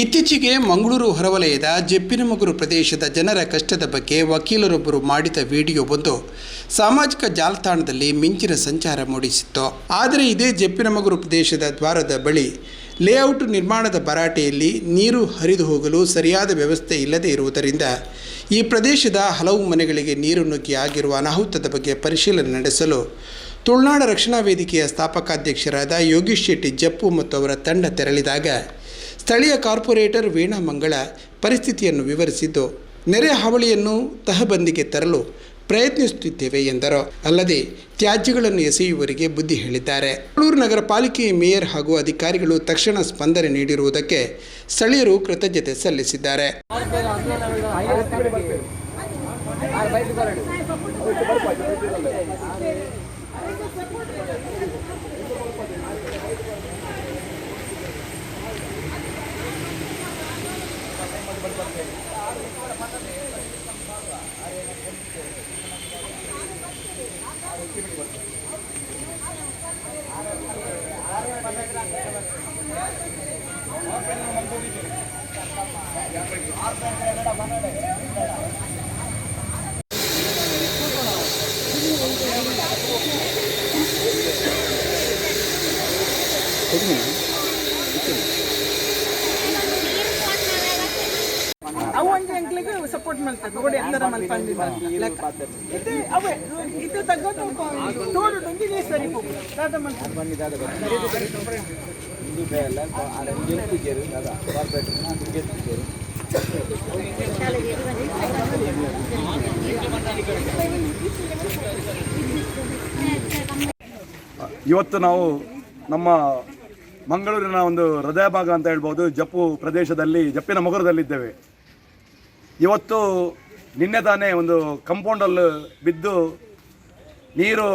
ಇತ್ತೀಚೆಗೆ ಮಂಗಳೂರು ಹೊರವಲಯದ ಜೆಪ್ಪಿನಮಗುರು ಪ್ರದೇಶದ ಜನರ ಕಷ್ಟದ ಬಗ್ಗೆ ವಕೀಲರೊಬ್ಬರು ಮಾಡಿದ ವಿಡಿಯೋವೊಂದು ಸಾಮಾಜಿಕ ಜಾಲತಾಣದಲ್ಲಿ ಮಿಂಚಿನ ಸಂಚಾರ ಮೂಡಿಸಿತ್ತು. ಆದರೆ ಇದೇ ಜೆಪ್ಪಿನಮಗುರು ಪ್ರದೇಶದ ದ್ವಾರದ ಬಳಿ ಲೇಔಟ್ ನಿರ್ಮಾಣದ ಭರಾಟೆಯಲ್ಲಿ ನೀರು ಹರಿದು ಹೋಗಲು ಸರಿಯಾದ ವ್ಯವಸ್ಥೆ ಇಲ್ಲದೆ ಇರುವುದರಿಂದ ಈ ಪ್ರದೇಶದ ಹಲವು ಮನೆಗಳಿಗೆ ನೀರು ನುಗ್ಗಿ ಆಗಿರುವ ಅನಾಹುತದ ಬಗ್ಗೆ ಪರಿಶೀಲನೆ ನಡೆಸಲು ತುಳುನಾಡ ರಕ್ಷಣಾ ವೇದಿಕೆಯ ಸ್ಥಾಪಕಾಧ್ಯಕ್ಷರಾದ ಯೋಗೀಶ್ ಶೆಟ್ಟಿ ಜಪ್ಪು ಮತ್ತು ಅವರ ತಂಡ ತೆರಳಿದಾಗ ಸ್ಥಳೀಯ ಕಾರ್ಪೊರೇಟರ್ ವೀಣಾ ಮಂಗಳ ಪರಿಸ್ಥಿತಿಯನ್ನು ವಿವರಿಸಿದ್ದು, ನೆರೆ ಹಾವಳಿಯನ್ನು ತಹಬಂದಿಗೆ ತರಲು ಪ್ರಯತ್ನಿಸುತ್ತಿದ್ದೇವೆ ಎಂದರು. ಅಲ್ಲದೆ, ತ್ಯಾಜ್ಯಗಳನ್ನು ಎಸೆಯುವವರಿಗೆ ಬುದ್ಧಿ ಹೇಳಿದ್ದಾರೆ. ಬೆಂಗಳೂರು ನಗರ ಪಾಲಿಕೆ ಮೇಯರ್ ಹಾಗೂ ಅಧಿಕಾರಿಗಳು ತಕ್ಷಣ ಸ್ಪಂದನೆ ನೀಡಿರುವುದಕ್ಕೆ ಸ್ಥಳೀಯರು ಕೃತಜ್ಞತೆ ಸಲ್ಲಿಸಿದ್ದಾರೆ. ಅವು ಒಂದು ಎಂಕ್ಲಿಗೆ ಸಪೋರ್ಟ್ ಮಾಡ್ತಾರೆ. ನೋಡಿ ಎಲ್ಲರ ಇದು ಅವೇ, ಇದು ತಗೋದು ಸರಿ ಮಾಡ್ತಾರೆ ಇವತ್ತು ನಾವು ನಮ್ಮ ಮಂಗಳೂರಿನ ಒಂದು ಹೃದಯ ಭಾಗ ಅಂತ ಹೇಳ್ಬೋದು. ಜಪ್ಪು ಪ್ರದೇಶದಲ್ಲಿ, ಜಪ್ಪಿನ ಮೊಗರದಲ್ಲಿದ್ದೇವೆ. ಇವತ್ತು ನಿನ್ನೆ ತಾನೇ ಒಂದು ಕಂಪೌಂಡಲ್ಲಿ ಬಿದ್ದು ನೀರು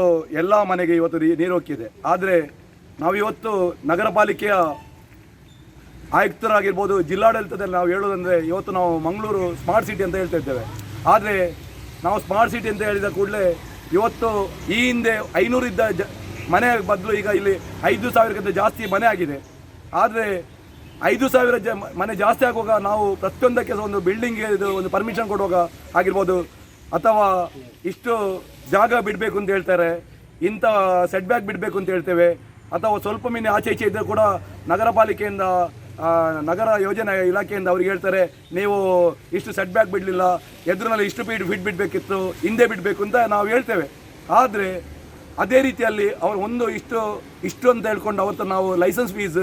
ಎಲ್ಲ ಮನೆಗೆ ಇವತ್ತು ನೀರು ಹೋಗ್ತಿದೆ ಆದರೆ ನಾವು ಇವತ್ತು ನಗರ ಪಾಲಿಕೆಯ ಆಯುಕ್ತರಾಗಿರ್ಬೋದು, ಜಿಲ್ಲಾಡಳಿತದಲ್ಲಿ ನಾವು ಹೇಳೋದಂದರೆ ಇವತ್ತು ನಾವು ಮಂಗಳೂರು ಸ್ಮಾರ್ಟ್ ಸಿಟಿ ಅಂತ ಹೇಳ್ತಾ ಇದ್ದೇವೆ. ಆದರೆ ನಾವು ಸ್ಮಾರ್ಟ್ ಸಿಟಿ ಅಂತ ಹೇಳಿದ ಕೂಡಲೇ ಇವತ್ತು ಈ ಹಿಂದೆ ಐನೂರಿದ್ದ ಜ ಮನೆ ಬದಲು ಈಗ ಇಲ್ಲಿ ಐದು ಸಾವಿರಕ್ಕಿಂತ ಜಾಸ್ತಿ ಮನೆ ಆಗಿದೆ. ಆದರೆ ಐದು ಸಾವಿರ ಜ ಮನೆ ಜಾಸ್ತಿ ಆಗುವಾಗ ನಾವು ಪ್ರತಿಯೊಂದಕ್ಕೆ ಸಹ ಒಂದು ಬಿಲ್ಡಿಂಗ್ಗೆ ಇದು ಒಂದು ಪರ್ಮಿಷನ್ ಕೊಡುವಾಗ ಆಗಿರ್ಬೋದು. ಅಥವಾ ಇಷ್ಟು ಜಾಗ ಬಿಡಬೇಕು ಅಂತ ಹೇಳ್ತಾರೆ, ಇಂಥ ಸೆಟ್ ಬ್ಯಾಕ್ ಬಿಡಬೇಕು ಅಂತ ಹೇಳ್ತೇವೆ. ಅಥವಾ ಸ್ವಲ್ಪ ಮೀನು ಆಚೆ ಈಚೆ ಇದ್ದರೆ ಕೂಡ ನಗರ ಪಾಲಿಕೆಯಿಂದ ನಗರ ಯೋಜನೆ ಇಲಾಖೆಯಿಂದ ಅವ್ರಿಗೆ ಹೇಳ್ತಾರೆ, ನೀವು ಇಷ್ಟು ಸೆಟ್ ಬ್ಯಾಕ್ ಬಿಡಲಿಲ್ಲ, ಎದುರಿನಲ್ಲಿ ಇಷ್ಟು ಫೀಟ್ ಫಿಟ್ ಬಿಡಬೇಕಿತ್ತು, ಹಿಂದೆ ಬಿಡಬೇಕು ಅಂತ ನಾವು ಹೇಳ್ತೇವೆ. ಆದರೆ ಅದೇ ರೀತಿಯಲ್ಲಿ ಅವ್ರು ಒಂದು ಇಷ್ಟು ಇಷ್ಟು ಅಂತ ಹೇಳ್ಕೊಂಡು ಅವತ್ತು ನಾವು ಲೈಸೆನ್ಸ್ ಫೀಸ್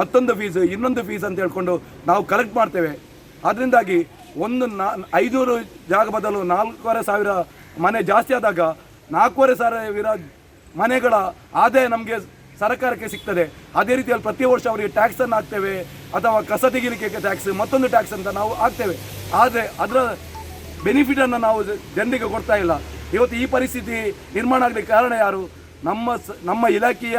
ಮತ್ತೊಂದು ಫೀಸ್ ಇನ್ನೊಂದು ಫೀಸ್ ಅಂತ ಹೇಳ್ಕೊಂಡು ನಾವು ಕಲೆಕ್ಟ್ ಮಾಡ್ತೇವೆ. ಅದರಿಂದಾಗಿ ಒಂದು ನಾ ಐನೂರು ಜಾಗ ಬದಲು ನಾಲ್ಕೂವರೆ ಸಾವಿರ ಮನೆ ಜಾಸ್ತಿ ಆದಾಗ ನಾಲ್ಕೂವರೆ ಸಾವಿರ ಮನೆಗಳ ಆದಾಯ ನಮಗೆ ಸರ್ಕಾರಕ್ಕೆ ಸಿಗ್ತದೆ. ಅದೇ ರೀತಿಯಲ್ಲಿ ಪ್ರತಿ ವರ್ಷ ಅವರಿಗೆ ಟ್ಯಾಕ್ಸನ್ನು ಹಾಕ್ತೇವೆ, ಅಥವಾ ಕಸ ತೆಗಿಲಿಕ್ಕೆ ಟ್ಯಾಕ್ಸ್ ಮತ್ತೊಂದು ಟ್ಯಾಕ್ಸ್ ಅಂತ ನಾವು ಹಾಕ್ತೇವೆ. ಆದರೆ ಅದರ ಬೆನಿಫಿಟನ್ನು ನಾವು ಜನರಿಗೆ ಕೊಡ್ತಾ ಇಲ್ಲ. ಇವತ್ತು ಈ ಪರಿಸ್ಥಿತಿ ನಿರ್ಮಾಣ ಆಗಲಿಕ್ಕೆ ಕಾರಣ ಯಾರು? ನಮ್ಮ ನಮ್ಮ ಇಲಾಖೆಯ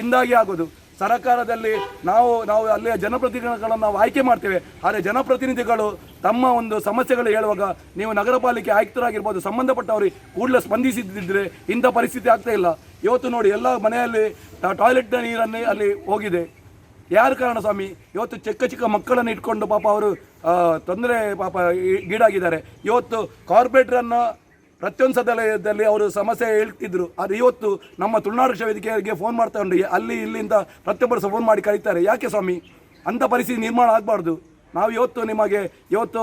ಇಂದಾಗಿ ಆಗೋದು. ಸರಕಾರದಲ್ಲಿ ನಾವು ನಾವು ಅಲ್ಲಿಯ ಜನಪ್ರತಿನಿಧಿಗಳನ್ನು ನಾವು ಆಯ್ಕೆ ಮಾಡ್ತೇವೆ. ಆದರೆ ಜನಪ್ರತಿನಿಧಿಗಳು ತಮ್ಮ ಒಂದು ಸಮಸ್ಯೆಗಳು ಹೇಳುವಾಗ ನೀವು ನಗರ ಪಾಲಿಕೆ ಆಯುಕ್ತರಾಗಿರ್ಬೋದು, ಸಂಬಂಧಪಟ್ಟವರಿಗೆ ಕೂಡಲೇ ಸ್ಪಂದಿಸಿದ್ದಿದ್ರೆ ಇಂಥ ಪರಿಸ್ಥಿತಿ ಆಗ್ತಾ ಇಲ್ಲ. ಇವತ್ತು ನೋಡಿ ಎಲ್ಲ ಮನೆಯಲ್ಲಿ ಟಾಯ್ಲೆಟ್ನ ನೀರನ್ನೇ ಅಲ್ಲಿ ಹೋಗಿದೆ. ಯಾರು ಕಾರಣ ಸ್ವಾಮಿ? ಇವತ್ತು ಚಿಕ್ಕ ಚಿಕ್ಕ ಮಕ್ಕಳನ್ನು ಇಟ್ಕೊಂಡು ಪಾಪ ಅವರು ತೊಂದರೆ ಪಾಪ ಗೀಡಾಗಿದ್ದಾರೆ ಇವತ್ತು ಕಾರ್ಪೊರೇಟರನ್ನು ಪ್ರತಿಯೊಂದು ಸದಲಯದಲ್ಲಿ ಅವರು ಸಮಸ್ಯೆ ಹೇಳ್ತಿದ್ರು. ಆದರೆ ಇವತ್ತು ನಮ್ಮ ತುಳುನಾಡು ವೇದಿಕೆಗೆ ಫೋನ್ ಮಾಡ್ತಾ ಉಂಟು ಅಲ್ಲಿ ಇಲ್ಲಿಂದ ಪ್ರತಿಯೊಬ್ಬರು ಸಹ ಫೋನ್ ಮಾಡಿ ಕರೀತಾರೆ. ಯಾಕೆ ಸ್ವಾಮಿ? ಅಂಥ ಪರಿಸ್ಥಿತಿ ನಿರ್ಮಾಣ ಆಗಬಾರ್ದು. ನಾವು ಇವತ್ತು ನಿಮಗೆ ಇವತ್ತು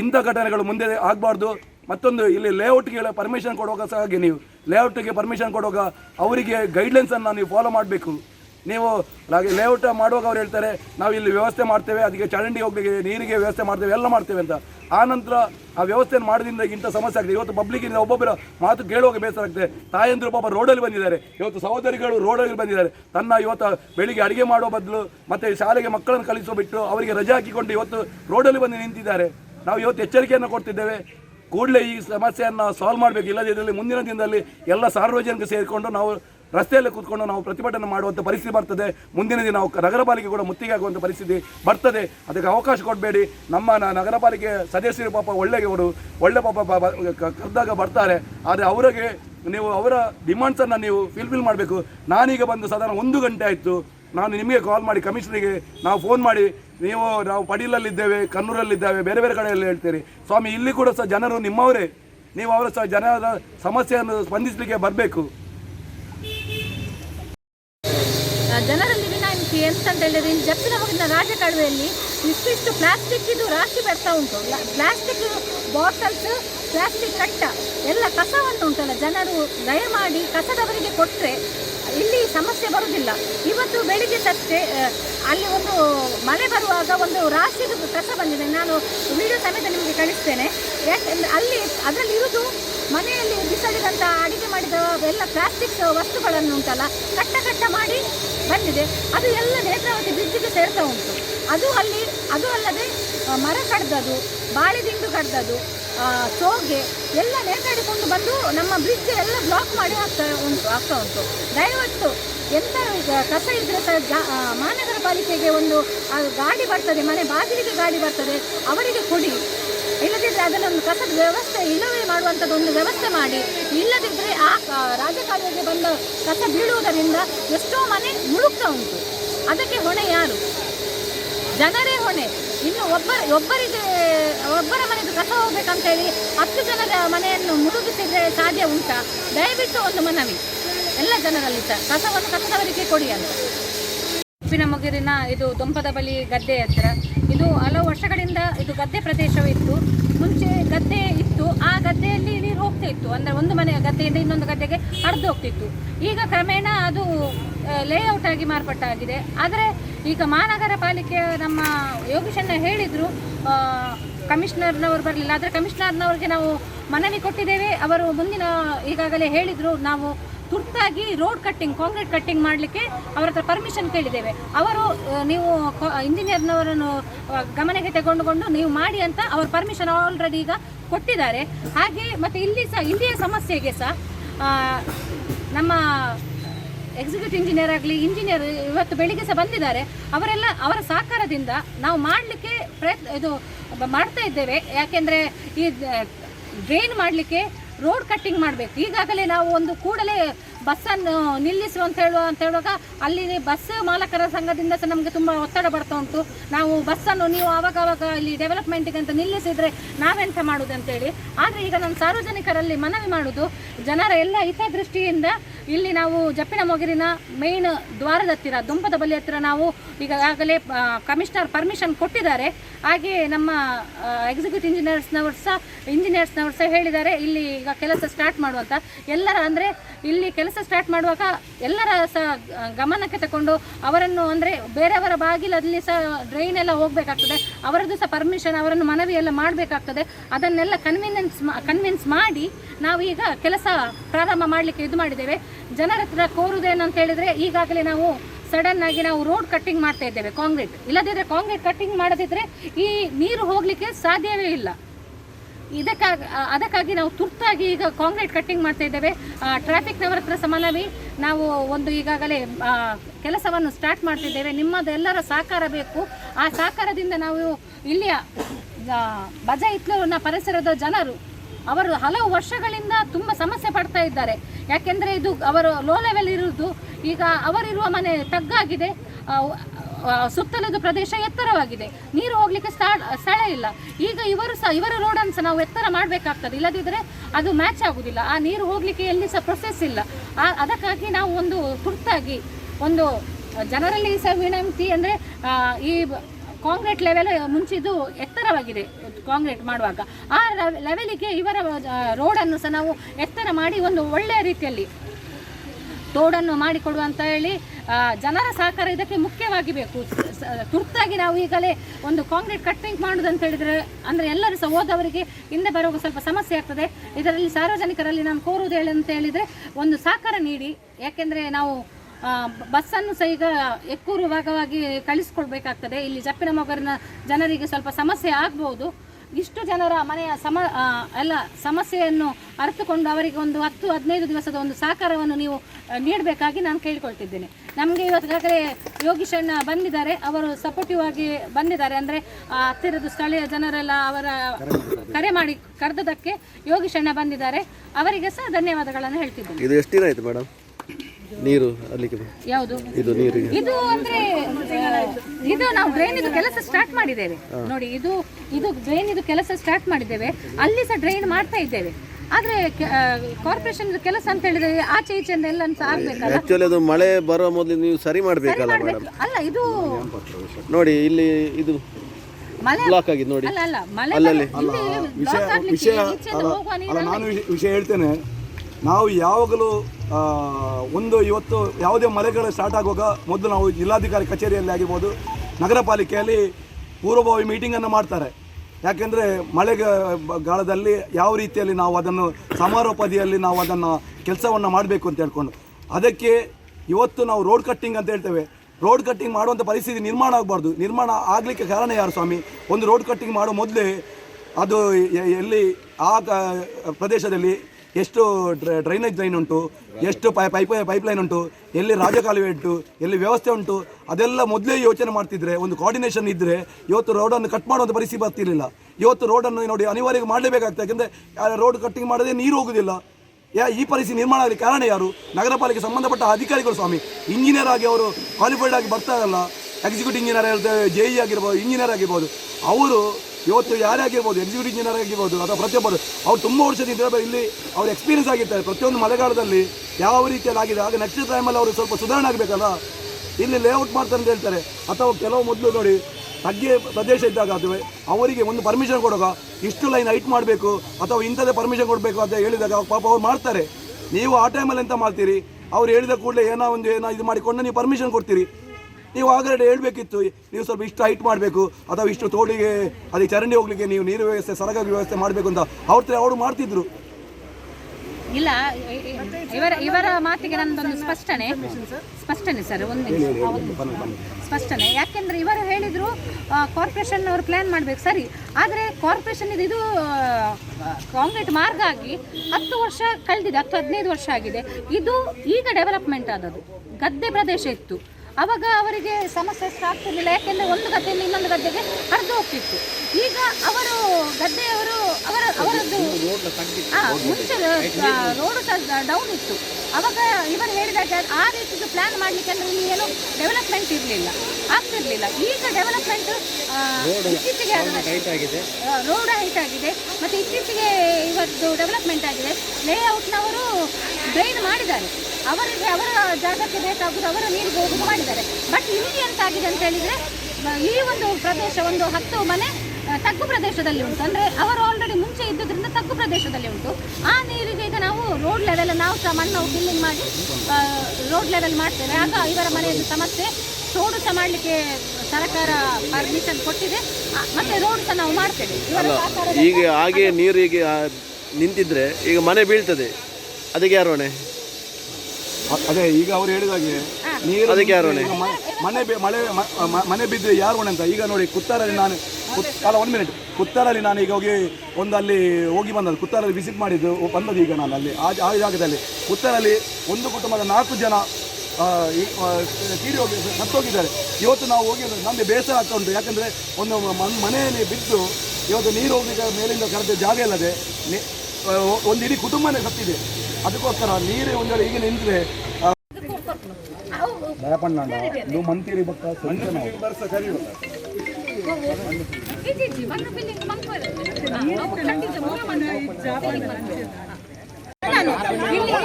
ಇಂಥ ಘಟನೆಗಳು ಮುಂದೆ ಆಗಬಾರ್ದು. ಮತ್ತೊಂದು ಇಲ್ಲಿ ಲೇಔಟ್ಗೆ ಪರ್ಮಿಷನ್ ಕೊಡುವಾಗ ಸಹ ಹಾಗೆ ನೀವು. ಲೇಔಟ್ಗೆ ಪರ್ಮಿಷನ್ ಕೊಡುವಾಗ ಅವರಿಗೆ ಗೈಡ್ಲೈನ್ಸನ್ನು ನೀವು ಫಾಲೋ ಮಾಡಬೇಕು. ನೀವು ಲೇಔಟ್ ಮಾಡುವಾಗ ಅವ್ರು ಹೇಳ್ತಾರೆ, ನಾವು ಇಲ್ಲಿ ವ್ಯವಸ್ಥೆ ಮಾಡ್ತೇವೆ, ಅದಕ್ಕೆ ಚರಂಡಿ ಹೋಗಲಿಕ್ಕೆ ನೀರಿಗೆ ವ್ಯವಸ್ಥೆ ಮಾಡ್ತೇವೆ, ಎಲ್ಲ ಮಾಡ್ತೇವೆ ಅಂತ. ಆ ನಂತರ ಆ ವ್ಯವಸ್ಥೆಯನ್ನು ಮಾಡೋದ್ರಿಂದ ಇಂಥ ಸಮಸ್ಯೆ ಆಗ್ತದೆ. ಇವತ್ತು ಪಬ್ಲಿಕ್ಕಿಂದ ಒಬ್ಬೊಬ್ಬರ ಮಾತು ಕೇಳುವಾಗ ಬೇಸರ ಆಗ್ತದೆ ತಾಯಂದಿರು ಪಾಪ ರೋಡಲ್ಲಿ ಬಂದಿದ್ದಾರೆ. ಇವತ್ತು ಸಹೋದರಿಗಳು ರೋಡಲ್ಲಿ ಬಂದಿದ್ದಾರೆ. ತನ್ನ ಇವತ್ತು ಬೆಳಿಗ್ಗೆ ಅಡುಗೆ ಮಾಡುವ ಬದಲು, ಮತ್ತೆ ಶಾಲೆಗೆ ಮಕ್ಕಳನ್ನು ಕಳಿಸೋ ಬಿಟ್ಟು ಅವರಿಗೆ ರಜೆ ಹಾಕಿಕೊಂಡು ಇವತ್ತು ರೋಡಲ್ಲಿ ಬಂದು ನಿಂತಿದ್ದಾರೆ. ನಾವು ಇವತ್ತು ಎಚ್ಚರಿಕೆಯನ್ನು ಕೊಡ್ತಿದ್ದೇವೆ. ಕೂಡಲೇ ಈ ಸಮಸ್ಯೆಯನ್ನು ಸಾಲ್ವ್ ಮಾಡಬೇಕು. ಇಲ್ಲದಿದ್ದಲ್ಲಿ ಮುಂದಿನ ದಿನದಲ್ಲಿ ಎಲ್ಲ ಸಾರ್ವಜನಿಕ ಸೇರಿಕೊಂಡು ನಾವು ರಸ್ತೆಯಲ್ಲಿ ಕೂತ್ಕೊಂಡು ನಾವು ಪ್ರತಿಭಟನೆ ಮಾಡುವಂಥ ಪರಿಸ್ಥಿತಿ ಬರ್ತದೆ. ಮುಂದಿನ ದಿನ ನಗರ ಪಾಲಿಕೆ ಕೂಡ ಮುತ್ತಿಗೆ ಆಗುವಂಥ ಪರಿಸ್ಥಿತಿ ಬರ್ತದೆ. ಅದಕ್ಕೆ ಅವಕಾಶ ಕೊಡಬೇಡಿ. ನಮ್ಮ ನಗರ ಪಾಲಿಕೆ ಸದಸ್ಯರು ಪಾಪ ಒಳ್ಳೆಯವರು. ಒಳ್ಳೆ ಪಾಪ ಕರೆದಾಗ ಬರ್ತಾರೆ. ಆದರೆ ಅವರಿಗೆ ನೀವು ಅವರ ಡಿಮಾಂಡ್ಸನ್ನು ನೀವು ಫಿಲ್ಫಿಲ್ ಮಾಡಬೇಕು. ನಾನೀಗ ಬಂದು ಸಾಧಾರಣ ಒಂದು ಗಂಟೆ ಆಯಿತು. ನಾನು ನಿಮಗೆ ಕಾಲ್ ಮಾಡಿ ಕಮಿಷನರಿಗೆ ನಾವು ಫೋನ್ ಮಾಡಿ, ನೀವು ನಾವು ಪಡೀಲಲ್ಲಿದ್ದೇವೆ, ಕಣ್ಣೂರಲ್ಲಿದ್ದೇವೆ, ಬೇರೆ ಬೇರೆ ಕಡೆಯಲ್ಲಿ ಹೇಳ್ತೀರಿ. ಸ್ವಾಮಿ, ಇಲ್ಲಿ ಕೂಡ ಸಹ ಜನರು ನಿಮ್ಮವರೇ. ನೀವು ಅವರ ಸಹ ಜನರ ಸಮಸ್ಯೆಯನ್ನು ಸ್ಪಂದಿಸಲಿಕ್ಕೆ ಬರಬೇಕು ಆ, ಜನರಲ್ಲಿ ವಿನಾಯಿತಿ ಎಂತ ಅಂತ ಹೇಳಿದ್ರೆ ಇಲ್ಲಿ ಜಪ್ಪಿನ ಮಗಿನ ರಾಜಕಾಲುವೆಯಲ್ಲಿ ಇಷ್ಟಿಷ್ಟು ಪ್ಲಾಸ್ಟಿಕ್ ಇದು ರಾಶಿ ಬರ್ತಾ ಉಂಟು. ಪ್ಲಾಸ್ಟಿಕ್ ಬಾಟಲ್ಸ್ ಪ್ಲಾಸ್ಟಿಕ್ ಕಟ್ಟ, ಎಲ್ಲ ಕಸವನ್ನು ಉಂಟಲ್ಲ, ಜನರು ದಯಮಾಡಿ ಕಸದವರಿಗೆ ಕೊಟ್ಟರೆ ಇಲ್ಲಿ ಸಮಸ್ಯೆ ಬರುವುದಿಲ್ಲ. ಇವತ್ತು ಬೆಳಿಗ್ಗೆ ಸಷ್ಟೇ ಅಲ್ಲಿ ಒಂದು ಮಳೆ ಬರುವಾಗ ಒಂದು ರಾಶಿ ಕಸ ಬಂದಿದೆ. ನಾನು ವಿಡಿಯೋ ಸಮೇತ ನಿಮಗೆ ಕಳಿಸ್ತೇನೆ. ಯಾಕೆಂದ್ರೆ ಅಲ್ಲಿ ಅದರಲ್ಲಿ ಇರುವುದು ಮನೆಯಲ್ಲಿ ಬಿಸಾಡಿದಂಥ ಅಡಿಗೆ ಮಾಡಿದ ಎಲ್ಲ ಪ್ಲಾಸ್ಟಿಕ್ ವಸ್ತುಗಳನ್ನು ಉಂಟಲ್ಲ, ಕಟ್ಟ ಕಟ್ಟ ಮಾಡಿ ಬಂದಿದೆ. ಅದು ಎಲ್ಲ ನೇತ್ರಾವತಿ ಬ್ರಿಡ್ಜಿಗೆ ಸೇರ್ತಾ ಉಂಟು. ಅದು ಅಲ್ಲಿ, ಅದು ಅಲ್ಲದೆ ಮರ ಕಡ್ದದು ಬಾಳೆದಿಂಡು ಕಡ್ದದು ಸೋಗೆ ಎಲ್ಲ ನೇತಾಡಿಕೊಂಡು ಬಂದು ನಮ್ಮ ಬ್ರಿಡ್ಜ್ ಎಲ್ಲ ಬ್ಲಾಕ್ ಮಾಡಿ ಹಾಕ್ತಾ ಉಂಟು ಆಗ್ತಾ ಉಂಟು. ದಯವಿಟ್ಟು ಎಂತ ಕಸ ಇದ್ರೆ ಸಹ ಮಹಾನಗರ ಪಾಲಿಕೆಗೆ ಒಂದು ಗಾಡಿ ಬರ್ತದೆ, ಮನೆ ಬಾಗಿಲಿಗೆ ಗಾಡಿ ಬರ್ತದೆ, ಅವರಿಗೆ ಕೊಡಿ. ಕಸದ ವ್ಯವಸ್ಥೆ ಇಲ್ಲವೇ ಮಾಡುವಂಥದ್ದು ಒಂದು ವ್ಯವಸ್ಥೆ ಮಾಡಿ ಇಲ್ಲದಿದ್ದರೆ ಆ ರಾಜಕಾಲುವೆಗೆ ಬಂದ ಕಸ ಬೀಳುವುದರಿಂದ ಎಷ್ಟೋ ಮನೆ ಮುಳುಗ್ತಾ ಉಂಟು. ಅದಕ್ಕೆ ಹೊಣೆ ಯಾರು? ಜನರೇ ಹೊಣೆ. ಇನ್ನು ಒಬ್ಬರ ಒಬ್ಬರಿಗೆ ಒಬ್ಬರ ಮನೆಗೆ ಕಸ ಹೋಗ್ಬೇಕಂತೇಳಿ ಹತ್ತು ಜನರ ಮನೆಯನ್ನು ಮುಳುಗಿಸಿದರೆ ಸಾಧ್ಯ ಉಂಟಾ? ದಯವಿಟ್ಟು ಒಂದು ಮನವಿ. ಎಲ್ಲ ಜನರಲ್ಲಿ ಸಹ ಕಸವನ್ನು ಕಸದವರಿಗೆ ಕೊಡಿ ಅಂತ. ಉಪ್ಪಿನ ಮುಗಿರಿನ ಇದು ದೊಂಪದ ಬಳಿ ಗದ್ದೆ ಹತ್ರ ಹಲವು ವರ್ಷಗಳಿಂದ ಇದು ಗದ್ದೆ ಪ್ರದೇಶವಿತ್ತು. ಮುಂಚೆ ಗದ್ದೆ ಇತ್ತು. ಆ ಗದ್ದೆಯಲ್ಲಿ ನೀರು ಹೋಗ್ತಾ ಇತ್ತು. ಅಂದರೆ ಒಂದು ಮನೆ ಗದ್ದೆಯಿಂದ ಇನ್ನೊಂದು ಗದ್ದೆಗೆ ಹರಿದು ಹೋಗ್ತಿತ್ತು. ಈಗ ಕ್ರಮೇಣ ಅದು ಲೇಔಟ್ ಆಗಿ ಮಾರ್ಪಟ್ಟಾಗಿದೆ ಆದರೆ ಈಗ ಮಹಾನಗರ ಪಾಲಿಕೆಯ ನಮ್ಮ ಯೋಗೀಶಣ್ಣ ಹೇಳಿದರು ಕಮಿಷನರ್ನವರು ಬರಲಿಲ್ಲ. ಆದರೆ ಕಮಿಷನರ್ನವ್ರಿಗೆ ನಾವು ಮನವಿ ಕೊಟ್ಟಿದ್ದೇವೆ. ಅವರು ಮುಂದಿನ ಈಗಾಗಲೇ ಹೇಳಿದರು, ನಾವು ತುರ್ತಾಗಿ ರೋಡ್ ಕಟ್ಟಿಂಗ್, ಕಾಂಕ್ರೀಟ್ ಕಟ್ಟಿಂಗ್ ಮಾಡಲಿಕ್ಕೆ ಅವರ ಹತ್ರ ಪರ್ಮಿಷನ್ ಕೇಳಿದ್ದೇವೆ. ಅವರು ನೀವು ಇಂಜಿನಿಯರ್ನವರನ್ನು ಗಮನಕ್ಕೆ ತಗೊಂಡುಕೊಂಡು ನೀವು ಮಾಡಿ ಅಂತ ಅವ್ರ ಪರ್ಮಿಷನ್ ಆಲ್ರೆಡಿ ಈಗ ಕೊಟ್ಟಿದ್ದಾರೆ. ಹಾಗೆ ಮತ್ತು ಇಲ್ಲಿ ಸಹ, ಇಲ್ಲಿಯ ಸಮಸ್ಯೆಗೆ ಸಹ ನಮ್ಮ ಎಕ್ಸಿಕ್ಯೂಟಿವ್ ಇಂಜಿನಿಯರ್ ಆಗಲಿ ಇಂಜಿನಿಯರ್ ಇವತ್ತು ಬೆಳಿಗ್ಗೆ ಸಹ ಬಂದಿದ್ದಾರೆ. ಅವರೆಲ್ಲ ಅವರ ಸಹಕಾರದಿಂದ ನಾವು ಮಾಡಲಿಕ್ಕೆ ಪ್ರಯತ್ನ, ಇದು ಮಾಡ್ತಾ ಇದ್ದೇವೆ. ಯಾಕೆಂದರೆ ಈ ಡ್ರೈನ್ ಮಾಡಲಿಕ್ಕೆ ರೋಡ್ ಕಟ್ಟಿಂಗ್ ಮಾಡಬೇಕು. ಈಗಾಗಲೇ ನಾವು ಒಂದು ಕೂಡಲೇ ಬಸ್ಸನ್ನು ನಿಲ್ಲಿಸು ಅಂತ ಹೇಳುವ ಅಂತ ಹೇಳುವಾಗ ಅಲ್ಲಿ ಬಸ್ ಮಾಲಕರ ಸಂಘದಿಂದ ಸಹ ನಮಗೆ ತುಂಬ ಒತ್ತಡ ಬರ್ತಾ ಉಂಟು. ನಾವು ಬಸ್ಸನ್ನು ನೀವು ಆವಾಗ ಆವಾಗ ಇಲ್ಲಿ ಡೆವಲಪ್ಮೆಂಟಿಗೆ ಅಂತ ನಿಲ್ಲಿಸಿದರೆ ನಾವೆಂತ ಮಾಡೋದು ಅಂತೇಳಿ ಆದರೆ ಈಗ ನಾನು ಸಾರ್ವಜನಿಕರಲ್ಲಿ ಮನವಿ ಮಾಡೋದು ಜನರ ಎಲ್ಲ ಹಿತದೃಷ್ಟಿಯಿಂದ ಇಲ್ಲಿ ನಾವು ಜಪ್ಪಿನ ಮೊಗಿರಿನ ಮೇನ್ ದ್ವಾರದ ಹತ್ತಿರ, ದುಂಪದ ಬಲಿ ಹತ್ತಿರ ನಾವು ಈಗಾಗಲೇ ಕಮಿಷನರ್ ಪರ್ಮಿಷನ್ ಕೊಟ್ಟಿದ್ದಾರೆ. ಹಾಗೆ ನಮ್ಮ ಎಕ್ಸಿಕ್ಯೂಟಿವ್ ಇಂಜಿನಿಯರ್ಸ್ನವರು ಸಹ ಇಂಜಿನಿಯರ್ಸ್ನವರು ಸಹ ಹೇಳಿದ್ದಾರೆ, ಇಲ್ಲಿ ಈಗ ಕೆಲಸ ಸ್ಟಾರ್ಟ್ ಮಾಡುವಂಥ ಎಲ್ಲರ ಅಂದರೆ, ಇಲ್ಲಿ ಕೆಲಸ ಸ್ಟಾರ್ಟ್ ಮಾಡುವಾಗ ಎಲ್ಲರ ಸಹ ಗಮನಕ್ಕೆ ತಗೊಂಡು ಅವರನ್ನು ಅಂದರೆ ಬೇರೆಯವರ ಬಾಗಿಲಲ್ಲಿ ಸಹ ಡ್ರೈನ್ ಎಲ್ಲ ಹೋಗಬೇಕಾಗ್ತದೆ. ಅವರದ್ದು ಸಹ ಪರ್ಮಿಷನ್ ಅವರನ್ನು ಮನವಿ ಎಲ್ಲ ಮಾಡಬೇಕಾಗ್ತದೆ. ಅದನ್ನೆಲ್ಲ ಕನ್ವಿನೆನ್ಸ್ ಕನ್ವಿನ್ಸ್ ಮಾಡಿ ನಾವು ಈಗ ಕೆಲಸ ಪ್ರಾರಂಭ ಮಾಡಲಿಕ್ಕೆ ಇದು ಮಾಡಿದ್ದೇವೆ. ಜನರ ಹತ್ರ ಕೋರುದೇನಂತ ಹೇಳಿದ್ರೆ ಈಗಾಗಲೇ ನಾವು ಸಡನ್ ಆಗಿ ನಾವು ರೋಡ್ ಕಟ್ಟಿಂಗ್ ಮಾಡ್ತಾ ಇದ್ದೇವೆ ಕಾಂಕ್ರೀಟ್ ಇಲ್ಲದಿದ್ದರೆ ಕಾಂಕ್ರೀಟ್ ಕಟ್ಟಿಂಗ್ ಮಾಡದಿದ್ರೆ ಈ ನೀರು ಹೋಗಲಿಕ್ಕೆ ಸಾಧ್ಯವೇ ಇಲ್ಲ. ಇದಕ್ಕಾಗಿ ಅದಕ್ಕಾಗಿ ನಾವು ತುರ್ತಾಗಿ ಈಗ ಕಾಂಕ್ರೀಟ್ ಕಟ್ಟಿಂಗ್ ಮಾಡ್ತಾ ಇದ್ದೇವೆ. ಟ್ರಾಫಿಕ್ನವರ ಹತ್ರ ಸಹ ನಾವು ಒಂದು ಈಗಾಗಲೇ ಕೆಲಸವನ್ನು ಸ್ಟಾರ್ಟ್ ಮಾಡ್ತಿದ್ದೇವೆ ನಿಮ್ಮದೆಲ್ಲರ ಸಹಕಾರ ಬೇಕು. ಆ ಸಹಕಾರದಿಂದ ನಾವು ಇಲ್ಲಿಯ ಬಜಾ ಬಜ ಇತ್ಲೂರಿನ ಪರಿಸರದ ಜನರು ಅವರು ಹಲವು ವರ್ಷಗಳಿಂದ ತುಂಬ ಸಮಸ್ಯೆ ಪಡ್ತಾ ಇದ್ದಾರೆ. ಯಾಕೆಂದರೆ ಇದು ಅವರು ಲೋ ಲೆವೆಲ್ ಇರುವುದು, ಈಗ ಅವರಿರುವ ಮನೆ ತಗ್ಗಾಗಿದೆ ಸುತ್ತಲದ ಪ್ರದೇಶ ಎತ್ತರವಾಗಿದೆ. ನೀರು ಹೋಗ್ಲಿಕ್ಕೆ ಸ್ಥಳ ಇಲ್ಲ. ಈಗ ಇವರು ಸಹ, ಇವರ ರೋಡನ್ನು ಸಹ ನಾವು ಎತ್ತರ ಮಾಡಬೇಕಾಗ್ತದೆ. ಇಲ್ಲದಿದ್ದರೆ ಅದು ಮ್ಯಾಚ್ ಆಗುದಿಲ್ಲ ಆ ನೀರು ಹೋಗ್ಲಿಕ್ಕೆ ಎಲ್ಲಿ ಸಹ ಪ್ರೊಸೆಸ್ ಇಲ್ಲ. ಅದಕ್ಕಾಗಿ ನಾವು ಒಂದು ತುರ್ತಾಗಿ ಒಂದು ಜನರಲ್ಲಿ ಸಹ ವಿನಂತಿ ಅಂದರೆ ಈ ಕಾಂಕ್ರೀಟ್ ಲೆವೆಲ್ ಮುಂಚಿದು ಎತ್ತರವಾಗಿದೆ, ಕಾಂಕ್ರೀಟ್ ಮಾಡುವಾಗ. ಆ ಲೆವೆಲಿಗೆ ಇವರ ರೋಡನ್ನು ಸಹ ನಾವು ಎತ್ತರ ಮಾಡಿ ಒಂದು ಒಳ್ಳೆಯ ರೀತಿಯಲ್ಲಿ ತೋಡನ್ನು ಮಾಡಿಕೊಡುವ ಅಂತ ಹೇಳಿ ಜನರ ಸಹಕಾರ ಇದಕ್ಕೆ ಮುಖ್ಯವಾಗಿ ಬೇಕು. ತುರ್ತಾಗಿ ನಾವು ಈಗಲೇ ಒಂದು ಕಾಂಕ್ರೀಟ್ ಕಟ್ಟಿಂಗ್ ಮಾಡುದು ಅಂತ ಹೇಳಿದರೆ, ಅಂದರೆ ಎಲ್ಲರೂ ಸಹ ಹೋದವರಿಗೆ ಹಿಂದೆ ಬರುವಾಗ ಸ್ವಲ್ಪ ಸಮಸ್ಯೆ ಆಗ್ತದೆ. ಇದರಲ್ಲಿ ಸಾರ್ವಜನಿಕರಲ್ಲಿ ನಾನು ಕೋರುವುದು ಅಂತ ಹೇಳಿದರೆ, ಒಂದು ಸಹಕಾರ ನೀಡಿ, ಯಾಕೆಂದರೆ ನಾವು ಬಸ್ಸನ್ನು ಸಹ ಈಗ ಎಕ್ಕೂರು ಭಾಗವಾಗಿ ಕಳಿಸ್ಕೊಳ್ಬೇಕಾಗ್ತದೆ. ಇಲ್ಲಿ ಜಪ್ಪಿನ ಮೊಗರಿನ ಜನರಿಗೆ ಸ್ವಲ್ಪ ಸಮಸ್ಯೆ ಆಗ್ಬೋದು. ಇಷ್ಟು ಜನರ ಮನೆಯ ಸಮ ಎಲ್ಲ ಸಮಸ್ಯೆಯನ್ನು ಅರ್ಥಕೊಂಡು ಅವರಿಗೆ ಒಂದು ಹತ್ತು, ಹದಿನೈದು ದಿವಸದ ಒಂದು ಸಹಕಾರವನ್ನು ನೀವು ನೀಡಬೇಕಾಗಿ ನಾನು ಕೇಳಿಕೊಳ್ತಿದ್ದೇನೆ. ನಮಗೆ ಇವತ್ತಾಗಲೇ ಅಣ್ಣ ಬಂದಿದ್ದಾರೆ. ಅವರು ಸಪೋರ್ಟಿವ್ ಆಗಿ ಬಂದಿದ್ದಾರೆ. ಅಂದರೆ ಹತ್ತಿರದ ಸ್ಥಳೀಯ ಜನರೆಲ್ಲ ಅವರ ಕರೆ ಮಾಡಿ ಕರೆದದಕ್ಕೆ ಅಣ್ಣ ಬಂದಿದ್ದಾರೆ. ಅವರಿಗೆ ಸಹ ಧನ್ಯವಾದಗಳನ್ನು ಹೇಳ್ತಿದ್ದೇನೆ. ಇದು ಎಷ್ಟು ದಿನ ಆಯ್ತು ಮೇಡಮ್? ನೀರು ಅಲ್ಲಿಗೆ ಯಾವುದು? ಇದು ನೀರು ಇದು ಅಂದ್ರೆ ಇದು ನಾವು ಡ್ರೈನ್ ಇದು ಕೆಲಸ ಸ್ಟಾರ್ಟ್ ಮಾಡಿದ್ದೇವೆ. ನೋಡಿ ಇದು ಇದು ಡ್ರೈನ್ ಇದು ಕೆಲಸ ಸ್ಟಾರ್ಟ್ ಮಾಡಿದ್ದೇವೆ. ಅಲ್ಲಿ ಸಹ ಡ್ರೈನ್ ಮಾಡ್ತಾ ಇದ್ದೇವೆ. ಆದ್ರೆ ಕಾರ್ಪೊರೇಷನ್ ಕೆಲಸ ಅಂತ ಹೇಳಿದ್ರೆ ಆಚೆ ಈಚೆ ಎಲ್ಲ ಆಗ್ಬೇಕಲ್ಲ? ಆ್ಯಕ್ಚುಲಿ ಅದು ಮಳೆ ಬರೋ ಮೊದಲು ನೀವು ಸರಿ ಮಾಡ್ಬೇಕಲ್ಲ ಮೇಡಮ್ ಅಲ್ಲ ಇದು ನೋಡಿ ಇಲ್ಲಿ ಇದು ಮಳೆ ಬ್ಲಾಕ್ ಆಗಿದೆ ನೋಡಿ. ಅಲ್ಲ ಅಲ್ಲ ಮಳೆ ಅಲ್ಲಲ್ಲಿ. ವಿಷಯ ವಿಷಯ ಅಲ್ಲ ಅಲ್ಲ ನಾನು ವಿಷಯ- ಹೇಳ್ತೇನೆ. ನಾವು ಯಾವಾಗಲೂ ಒಂದು ಇವತ್ತು ಯಾವುದೇ ಮಳೆಗಳು ಸ್ಟಾರ್ಟ್ ಆಗುವಾಗ ಮೊದಲು ನಾವು ಜಿಲ್ಲಾಧಿಕಾರಿ ಕಚೇರಿಯಲ್ಲಿ ಆಗಿರ್ಬೋದು ನಗರ ಪಾಲಿಕೆಯಲ್ಲಿ ಪೂರ್ವಭಾವಿ ಮೀಟಿಂಗನ್ನು ಮಾಡ್ತಾರೆ. ಯಾಕೆಂದರೆ ಮಳೆಗಾಲದಲ್ಲಿ ಯಾವ ರೀತಿಯಲ್ಲಿ ನಾವು ಅದನ್ನು ಸಮಾರೋಪದಿಯಲ್ಲಿ ನಾವು ಅದನ್ನು ಕೆಲಸವನ್ನು ಮಾಡಬೇಕು ಅಂತ ಹೇಳ್ಕೊಂಡು. ಅದಕ್ಕೆ ಇವತ್ತು ನಾವು ರೋಡ್ ಕಟ್ಟಿಂಗ್ ಅಂತ ಹೇಳ್ತೇವೆ. ರೋಡ್ ಕಟ್ಟಿಂಗ್ ಮಾಡುವಂಥ ಪರಿಸ್ಥಿತಿ ನಿರ್ಮಾಣ ಆಗಬಾರ್ದು. ನಿರ್ಮಾಣ ಆಗಲಿಕ್ಕೆ ಕಾರಣ ಯಾರು ಸ್ವಾಮಿ? ಒಂದು ರೋಡ್ ಕಟ್ಟಿಂಗ್ ಮಾಡೋ ಮೊದಲೇ ಅದು ಎಲ್ಲಿ ಆ, ಪ್ರದೇಶದಲ್ಲಿ ಎಷ್ಟು ಡ್ರೈ- ಡ್ರೈನೇಜ್ ಲೈನ್ ಉಂಟು, ಎಷ್ಟು ಪೈ ಪೈಪ್ ಲೈನ್ ಉಂಟು, ಎಲ್ಲಿ ರಾಜಕಾಲುವೆ ಉಂಟು, ಎಲ್ಲಿ ವ್ಯವಸ್ಥೆ ಉಂಟು, ಅದೆಲ್ಲ ಮೊದಲೇ ಯೋಚನೆ ಮಾಡ್ತಿದ್ರೆ, ಒಂದು ಕೋಆರ್ಡಿನೇಷನ್ ಇದ್ದರೆ ಇವತ್ತು ರೋಡನ್ನು ಕಟ್ ಮಾಡುವಂಥ ಪರಿಸ್ಥಿತಿ ಬರ್ತಿರಲಿಲ್ಲ. ಇವತ್ತು ರೋಡನ್ನು ನೋಡಿ ಅನಿವಾರ್ಯ ಮಾಡಲೇಬೇಕಾಗ್ತದೆ, ಯಾಕೆಂದರೆ ರೋಡ್ ಕಟ್ಟಿಂಗ್ ಮಾಡದೆ ನೀರು ಹೋಗೋದಿಲ್ಲ. ಯಾ, ಈ ಪರಿಸ್ಥಿತಿ ನಿರ್ಮಾಣ ಆಗಲಿ ಕಾರಣ ಯಾರು? ನಗರ ಪಾಲಿಕೆ ಸಂಬಂಧಪಟ್ಟ ಅಧಿಕಾರಿಗಳು ಸ್ವಾಮಿ. ಇಂಜಿನಿಯರ್ ಆಗಿ ಅವರು ಕ್ವಾಲಿಫೈಡ್ ಆಗಿ ಬರ್ತಾರಲ್ಲ ಎಕ್ಸಿಕ್ಯೂಟಿವ್ ಇಂಜಿನಿಯರ್ ಹೇಳ್ತೇವೆ ಜೆ ಇ ಆಗಿರ್ಬೋದು ಇಂಜಿನಿಯರ್ ಆಗಿರ್ಬೋದು. ಅವರು ಇವತ್ತು ಯಾರೇ ಆಗಿರ್ಬೋದು ಎಕ್ಸಿಕ್ಯೂಟಿವ್ ಇಂಜಿನಿಯರ್ ಆಗಿರ್ಬೋದು, ಅಥವಾ ಪ್ರತಿಯೊಬ್ಬರು, ಅವ್ರು ತುಂಬ ವರ್ಷದಿಂದ ಇರಬೇಕು ಇಲ್ಲಿ, ಅವ್ರು ಎಕ್ಸ್ಪೀರಿಯನ್ಸ್ ಆಗಿರ್ತಾರೆ. ಪ್ರತಿಯೊಂದು ಮಳೆಗಾಲದಲ್ಲಿ ಯಾವ ರೀತಿಯಲ್ಲಿ ಆಗಿದೆ, ಆಗ ನೆಕ್ಸ್ಟ್ ಟೈಮಲ್ಲಿ ಅವರು ಸ್ವಲ್ಪ ಸುಧಾರಣೆ ಆಗಬೇಕಲ್ಲ? ಇಲ್ಲಿ ಲೇಔಟ್ ಮಾಡ್ತಾರೆ ಅಂತ ಹೇಳ್ತಾರೆ. ಅಥವಾ ಕೆಲವು ಮೊದಲು ನೋಡಿ ತಗ್ಗೆ ಪ್ರದೇಶ ಇದ್ದಾಗ ಅಥವಾ ಅವರಿಗೆ ಒಂದು ಪರ್ಮಿಷನ್ ಕೊಡುವಾಗ ಇಷ್ಟು ಲೈನ್ ಹೈಟ್ ಮಾಡಬೇಕು, ಅಥವಾ ಇಂಥದ್ದೇ ಪರ್ಮಿಷನ್ ಕೊಡಬೇಕು ಅಂತ ಹೇಳಿದಾಗ ಪಾಪ ಅವ್ರು ಮಾಡ್ತಾರೆ. ನೀವು ಆ ಟೈಮಲ್ಲಿ ಎಂತ ಮಾಡ್ತೀರಿ? ಅವ್ರು ಹೇಳಿದ ಕೂಡಲೇ ಏನೋ ಒಂದು, ಏನೋ ಇದು ಮಾಡಿಕೊಂಡು ನೀವು ಪರ್ಮಿಷನ್ ಕೊಡ್ತೀರಿ. ನೀವು ಆಗಲೇ ಹೇಳಬೇಕಿತ್ತು ನೀವು ಸ್ವಲ್ಪ ಇಷ್ಟು ಹೈಟ್ ಮಾಡಬೇಕು ಅಥವಾ ಇಷ್ಟು ತೋಡಿಗೆ ಅದಕ್ಕೆ ಚರಂಡಿ ಹೋಗ್ಲಿಕ್ಕೆ ನೀವು ನೀರು ವ್ಯವಸ್ಥೆ ಸರಗ ವ್ಯವಸ್ಥೆ ಮಾಡಬೇಕು ಅಂತ ಅವ್ರ ಅವರು ಮಾಡ್ತಿದ್ರು. ಇಲ್ಲ ಇವರ ಇವರ ಮಾತಿಗೆ ನನ್ನದೊಂದು ಸ್ಪಷ್ಟನೆ ಸ್ಪಷ್ಟನೆ ಸರ್ ಒಂದು. ಸ್ಪಷ್ಟನೆ. ಯಾಕೆಂದ್ರೆ ಇವರು ಹೇಳಿದ್ರು ಕಾರ್ಪೊರೇಷನ್ ಅವರು ಪ್ಲಾನ್ ಮಾಡ್ಬೇಕು ಸರಿ. ಆದರೆ ಕಾರ್ಪೊರೇಷನ್ ಇದು ಇದು ಕಾಂಕ್ರೀಟ್ ಮಾರ್ಗ ಆಗಿ ಹತ್ತು ವರ್ಷ ಕಳೆದಿದೆ ಹತ್ತು ಹದಿನೈದು ವರ್ಷ ಆಗಿದೆ. ಇದು ಈಗ ಡೆವಲಪ್ಮೆಂಟ್ ಆದದ್ದು. ಗದ್ದೆ ಪ್ರದೇಶ ಇತ್ತು. ಅವಾಗ ಅವರಿಗೆ ಸಮಸ್ಯೆ ಅಷ್ಟು ಆಗ್ತಿರ್ಲಿಲ್ಲ. ಯಾಕೆಂದರೆ ಒಂದು ಗದ್ದೆಯಿಂದ ಇನ್ನೊಂದು ಗದ್ದೆಗೆ ಹರಿದು ಹೋಗ್ತಿತ್ತು. ಈಗ ಅವರು ಗದ್ದೆಯವರು ಅವರ ಅವರದ್ದು ಮುಂಚೆ ರೋಡ್ ಡೌನ್ ಇತ್ತು. ಅವಾಗ ಇವರು ಹೇಳಿದಾಗ ಆ ರೀತಿದು ಪ್ಲಾನ್ ಮಾಡಲಿಕ್ಕೆ ಅಂದರೆ ಇಲ್ಲಿ ಏನು ಡೆವಲಪ್ಮೆಂಟ್ ಇರಲಿಲ್ಲ. ಆಗ್ತಿರಲಿಲ್ಲ. ಈಗ ಡೆವಲಪ್ಮೆಂಟ್ ಇತ್ತೀಚೆಗೆ ರೋಡ್ ಹೈಟ್ ಆಗಿದೆ. ಮತ್ತು ಇತ್ತೀಚೆಗೆ ಇವತ್ತು ಡೆವಲಪ್ಮೆಂಟ್ ಆಗಿದೆ. ಲೇಔಟ್ನವರು ಡ್ರೈನ್ ಮಾಡಿದ್ದಾರೆ. ಅವರಿಗೆ ಅವರ ಜಾಗಕ್ಕೆ ಬೇಕಾಗುವುದು ಅವರ ನೀರಿಗೆ ಹೋಗುದು ಮಾಡಿದ್ದಾರೆ. ಬಟ್ ಇಲ್ಲಿ ಎಂತ ಆಗಿದೆ ಅಂತ ಹೇಳಿದರೆ ಈ ಒಂದು ಪ್ರದೇಶ ಒಂದು ಹತ್ತು ಮನೆ ತಗ್ಗು ಪ್ರದೇಶದಲ್ಲಿ ಉಂಟು. ಅಂದರೆ ಅವರು ಆಲ್ರೆಡಿ ತಗ್ಗು ಪ್ರದೇಶದಲ್ಲಿ ಉಂಟು. ಆ ನೀರಿಗೆ ಈಗ ನಾವು ರೋಡ್ ಲೆವೆಲ್ ನಾವು ಸಹ ಮಣ್ಣು ಫಿಲ್ಲಿಂಗ್ ಮಾಡಿ ರೋಡ್ ಲೆವೆಲ್ ಮಾಡ್ತೇವೆ. ಆಗ ಇವರ ಮನೆಯಲ್ಲಿ ಸಮಸ್ಯೆ. ರೋಡು ಸಹ ಮಾಡಲಿಕ್ಕೆ ಸರ್ಕಾರ ಪರ್ಮಿಷನ್ ಕೊಟ್ಟಿದೆ. ಮತ್ತೆ ರೋಡ್ ಸಹ ನಾವು ಮಾಡ್ತೇವೆ. ಈಗ ಹಾಗೆ ನೀರು ಈಗ ನಿಂತಿದ್ರೆ ಈಗ ಮನೆ ಬೀಳ್ತದೆ. ಅದಕ್ಕೆ ಯಾರು ಹೊಣೆ ಅದೇ ಈಗ ಅವ್ರು ಹೇಳಿದಾಗೆ ಅದಕ್ಕೆ ಯಾರು ಹೊಣೆ? ಮನೆ ಮಳೆ ಮನೆ ಬಿದ್ದರೆ ಯಾರು ಹೊಣೆ ಅಂತ? ಈಗ ನೋಡಿ ಕುತ್ತಾರಲ್ಲಿ ನಾನು ಅಲ್ಲ ಒಂದು ಮಿನಿಟ್ ಕುತ್ತಾರಲ್ಲಿ ನಾನು ಈಗ ಹೋಗಿ ಒಂದು ಅಲ್ಲಿ ಹೋಗಿ ಬಂದದ್ದು. ಕುತ್ತಾರಲ್ಲಿ ವಿಸಿಟ್ ಮಾಡಿದ್ದು ಬಂದದ್ದು ಈಗ ನಾನು ಅಲ್ಲಿ ಆ ಜಾಗದಲ್ಲಿ. ಕುತ್ತಾರಲ್ಲಿ ಒಂದು ಕುಟುಂಬದ ನಾಲ್ಕು ಜನ ತೀರಿ ಹೋಗಿ ಸತ್ತೋಗಿದ್ದಾರೆ ಇವತ್ತು ನಾವು ಹೋಗಿ ನಮಗೆ ಬೇಸರ ಆಗ್ತಾ ಉಂಟು. ಯಾಕಂದರೆ ಒಂದು ಮನೆಯಲ್ಲಿ ಬಿದ್ದು ಇವತ್ತು ನೀರು ಹೋಗಲಿಕ್ಕೆ ಮೇಲಿಂದ ಕರೆದ ಜಾಗ ಇಲ್ಲದೆ ಒಂದು ಇಡೀ ಕುಟುಂಬನೇ ಸತ್ತಿದೆ. ಅದಕ್ಕೋಸ್ಕರ ನೀರೇ ಒಂದು ಈಗ ನಿಂತರೆ ಭಯಪಡ್ನಾಂಡ ನೀವು ಮಂತೀರಿ ಬಕ್ಕ ಇದು ನಾನು. ಇಲ್ಲಿ-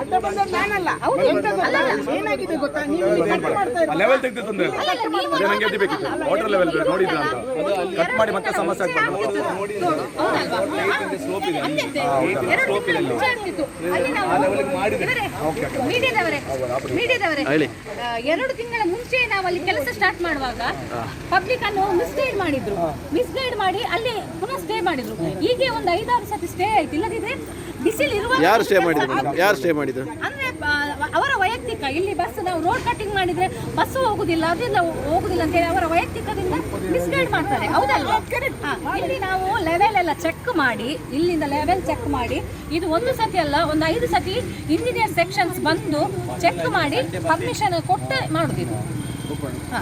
ಅಡ್ಡ ಬಂದ ನಾನಲ್ಲ. ಅವ್ರು ಅಲ್ಲ ಏನಾಗಿದೆ ಗೊತ್ತಾ? ನೀವು ಇಲ್ಲಿ ಮಾಡ್ತಾ ಇರೋದು. ಲೆವೆಲ್ ತೆಗೆದು ತೊಂದರೆ. ಅಲ್ಲ, ಅಲ್ಲ, ನೀವು ಅದೇ ನಂಗೆ ಎದ್ದಿಬೇಕಿತ್ತು ವಾಟರ್ ಲೆವೆಲ್ ನೋಡಿದ್ರ ಅಂತ. ಕಟ್ ಮಾಡಿ ಮತ್ತೆ ಸಮಸ್ಯೆ ಆಗ್ಬಾರ್ದು ಹೇಳಿ. ಎರಡು ತಿಂಗಳ ಮುಂಚೆ ನಾವು ಅಲ್ಲಿ ಕೆಲಸ ಸ್ಟಾರ್ಟ್ ಮಾಡುವಾಗ ಪಬ್ಲಿಕ್ ಅನ್ನು ಮಿಸ್ಗೈಡ್ ಮಾಡಿದ್ರು. ಮಿಸ್ಗೈಡ್ ಮಾಡಿ ಅಲ್ಲಿ ಪುನಃ ಸ್ಟೇ ಮಾಡಿದ್ರು. ಹೀಗೆ ಒಂದು ಐದಾರು ಸತಿ ಸ್ಟೇ ಆಯ್ತು ಇಲ್ಲದಿದ್ರೆ ಬಿಸಿಲು ಇರುವ ಯಾರು ಸ್ಟೇ ಮಾಡಿದ್ರು ಮೇಡಮ್? ಯಾರು ಸ್ಟೇ ಮಾಡಿದ್ರು? ಅಂದ್ರೆ ಅವರ ವೈಯಕ್ತಿಕ ಇಲ್ಲಿ ಬಸ್ ನಾವು ರೋಡ್ ಕಟಿಂಗ್ ಮಾಡಿದ್ರೆ ಬಸ್ ಹೋಗುದಿಲ್ಲ ಅದೆಲ್ಲ ಹೋಗುದಿಲ್ಲ ಅಂತ ಹೇಳಿ ಅವರ ವೈಯಕ್ತಿಕದಿಂದ ಮಿಸ್ಗೈಡ್ ಮಾಡ್ತಾರೆ. ಹೌದಲ್ವಾ? ಹಾ, ಇಲ್ಲಿ ನಾವು ಲೆವೆಲ್ ಎಲ್ಲ ಚೆಕ್ ಮಾಡಿ ಇಲ್ಲಿಂದ ಲೆವೆಲ್ ಚೆಕ್ ಮಾಡಿ ಇದು ಒಂದು ಸತಿ ಅಲ್ಲ ಒಂದು ಐದು ಸತಿ ಇಂಜಿನಿಯರ್ ಸೆಕ್ಷನ್ಸ್ ಬಂದು ಚೆಕ್ ಮಾಡಿ ಪರ್ಮಿಷನ್ ಕೊಟ್ಟು ಮಾಡುದಿಲ್ಲ ಹಾ.